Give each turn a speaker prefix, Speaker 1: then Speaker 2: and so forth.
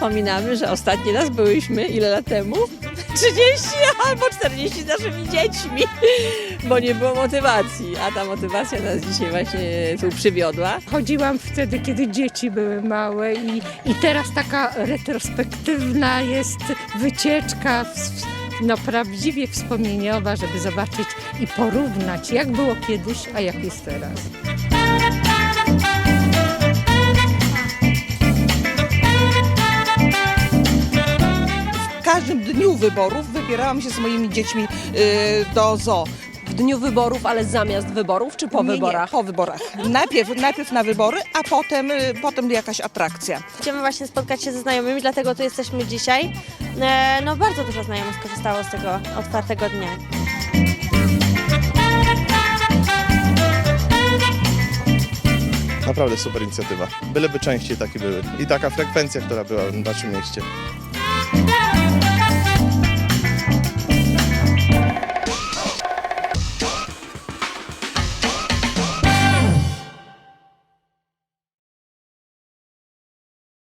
Speaker 1: wspominamy, że ostatni raz byłyśmy, ile lat temu? 30 albo 40 z naszymi dziećmi, bo nie było motywacji, a ta motywacja nas dzisiaj właśnie tu przywiodła.
Speaker 2: Chodziłam wtedy, kiedy dzieci były małe i, i teraz taka retrospektywna jest wycieczka, no prawdziwie wspomnieniowa, żeby zobaczyć i porównać, jak było kiedyś, a jak jest teraz.
Speaker 3: W każdym dniu wyborów wybierałam się z moimi dziećmi y, do zoo.
Speaker 4: W dniu wyborów, ale zamiast wyborów czy po
Speaker 3: Nie, nie,
Speaker 4: wyborach?
Speaker 3: po wyborach. Najpierw, najpierw na wybory, a potem, y, potem jakaś atrakcja.
Speaker 5: Chcemy właśnie spotkać się ze znajomymi, dlatego tu jesteśmy dzisiaj. E, No bardzo dużo znajomych skorzystało z tego otwartego dnia.
Speaker 6: Naprawdę super inicjatywa. Byleby częściej takie były. I taka frekwencja, która była w naszym mieście.